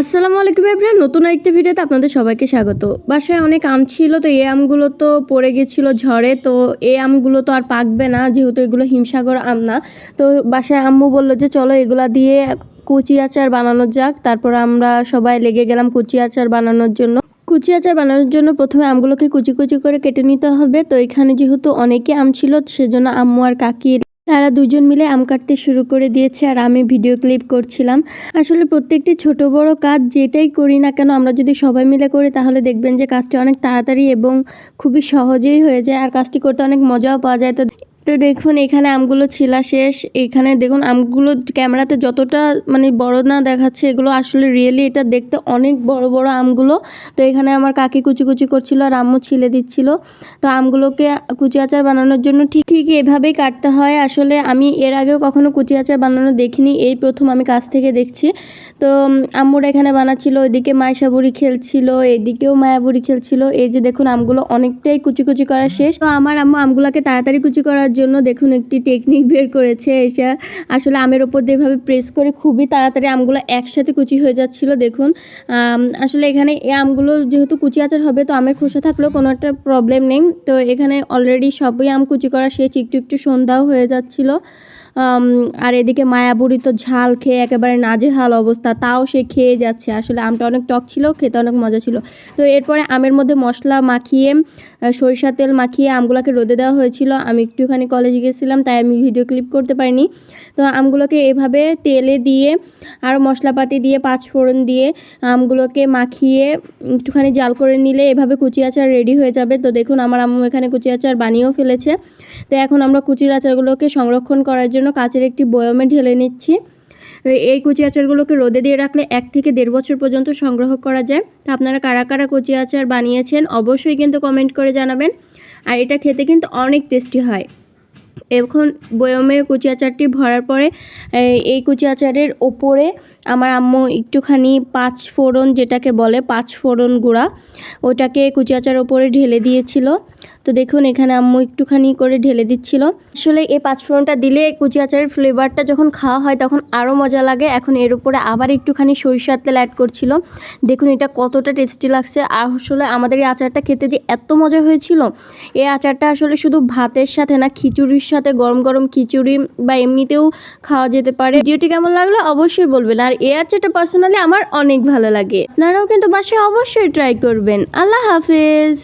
আসসালামু আলাইকুম এভরিওয়ান নতুন আরেকটা ভিডিওতে আপনাদের সবাইকে স্বাগত। বাসায় অনেক আম ছিল, তো এই আমগুলো তো পড়ে গেছিল ঝড়ে, তো এই আমগুলো তো আর পাকবে না, যেহেতু এগুলো হিমসাগর আম না। তো বাসায় আম্মু বলল যে, চলো এগুলা দিয়ে কুচি আচার বানানো যাক। তারপর আমরা সবাই লেগে গেলাম কুচি আচার বানানোর জন্য। কুচি আচার বানানোর জন্য প্রথমে আমগুলোকে কুচি কুচি করে কেটে নিতে হবে। তো এখানে যেহেতু অনেকে আম ছিল সেজন্য আম্মু আর কাকি তারা দুজন মিলে আম কাটতে শুরু করে দিয়েছে আর আমি ভিডিও ক্লিপ করছিলাম। আসলে প্রত্যেকটি ছোট বড় কাজ যেটাই করি না কেন, আমরা যদি সবাই মিলে করি তাহলে দেখবেন যে কাজটি অনেক তাড়াতাড়ি এবং খুবই সহজেই হয়ে যায়। আর কাজটি করতে অনেক মজাও পাওয়া যায়। তো তো দেখুন, এখানে আমগুলো ছিলা শেষ। এখানে দেখুন, আমগুলো ক্যামেরাতে যতটা মানে বড় না দেখাচ্ছে, এগুলো আসলে রিয়েলি এটা দেখতে অনেক বড় বড় আমগুলো। তো এখানে আমার কাকি কুচি কুচি করছিল আর আম্মু ছিলে দিচ্ছিল। তো আমগুলোকে কুচি আচার বানানোর জন্য ঠিক ঠিক এভাবেই কাটতে হয়। আসলে আমি এর আগেও কখনো কুচি আচার বানানো দেখিনি, এই প্রথম আমি কাছ থেকে দেখছি। তো আম্মুরা এখানে বানাচ্ছিল, ওইদিকে মাইশা বুড়ি খেলছিল, এদিকেও মায়া বুড়ি খেলছিল। এই যে দেখুন, আমগুলো অনেকটাই কুচি কুচি করা শেষ। তো আমার আম্মু আমগুলোকে তাড়াতাড়ি কুচি করার জন্য দেখুন একটি টেকনিক বের করেছে এটা আসলে আমের ওপর দিয়ে এভাবে প্রেস করে খুবই তাড়াতাড়ি আমগুলো একসাথে কুচি হয়ে যাচ্ছিল, দেখুন। আসলে এখানে এই আমগুলো যেহেতু কুচি আচার হবে, তো আমের খোসা থাকলেও কোনো একটা প্রবলেম নেই। তো এখানে অলরেডি সবই আম কুচি করা শেষ, একটু একটু সন্ধ্যাও হয়ে যাচ্ছিল। আর এদিকে মায়াবুড়ি তো ঝাল খেয়ে একেবারে নাজেহাল অবস্থা, তাও সে খেয়ে যাচ্ছে। আসলে আমটা অনেক টক ছিল, খেতে অনেক মজা ছিল। তো এরপরে আমের মধ্যে মশলা মাখিয়ে সরিষা তেল মাখিয়ে আমগুলোকে রোদে দেওয়া হয়েছিল। আমি একটুখানি কলেজে গেছিলাম, তাই আমি ভিডিও ক্লিপ করতে পারিনি। তো আমগুলোকে এভাবে তেলে দিয়ে আর মশলাপাতি দিয়ে পাঁচ ফোড়ন দিয়ে আমগুলোকে মাখিয়ে একটুখানি জাল করে নিলে এভাবে কুচি আচার রেডি হয়ে যাবে। তো দেখুন, আমার আম্মু এখানে কুচি আচার বানিয়েও ফেলেছে। তো এখন আমরা কুচির আচারগুলোকে সংরক্ষণ করার জন্য কাচের একটি বয়মে ঢেলে নিচ্ছি। এই কুচি আচারগুলোকে রোদে দিয়ে রাখলে এক থেকে দেড় বছর পর্যন্ত সংগ্রহ করা যায়। তো আপনারা কারা কারা কুচি আচার বানিয়েছেন অবশ্যই কিন্তু কমেন্ট করে জানাবেন। আর এটা খেতে কিন্তু অনেক টেস্টি হয়। এখন বয়মে কুচি আচারটি ভরার পরে, এই কুচি আচারের ওপরে আমার আম্মু একটুখানি পাঁচ ফোড়ন যেটাকে বলে পাঁচ ফোড়ন গুঁড়া, ওটাকে কুচি আচারের ওপরে ঢেলে দিয়েছিল। তো দেখুন, এখানে আম্মু একটুখানি করে ঢেলে দিচ্ছিল। আসলে এই পাঁচ ফোড়নটা দিলে কুচি আচারের ফ্লেভারটা যখন খাওয়া হয় তখন আরও মজা লাগে। এখন এর উপরে আবার একটুখানি সরিষার তেল অ্যাড করছিল। দেখুন, এটা কতটা টেস্টি লাগছে। আর আসলে আমাদের এই আচারটা খেতে যে এত মজা হয়েছিল, এই আচারটা আসলে শুধু ভাতের সাথে না, খিচুড়ির সাথে, গরম গরম খিচুড়ি বা এমনিতেও খাওয়া যেতে পারে। ভিডিওটি কেমন লাগল অবশ্যই বলবেন। আর এই আচারটা পার্সোনালি আমার অনেক ভালো লাগে। আপনারাও কিন্তু বাসায় অবশ্যই ট্রাই করবেন। আল্লাহ হাফেজ।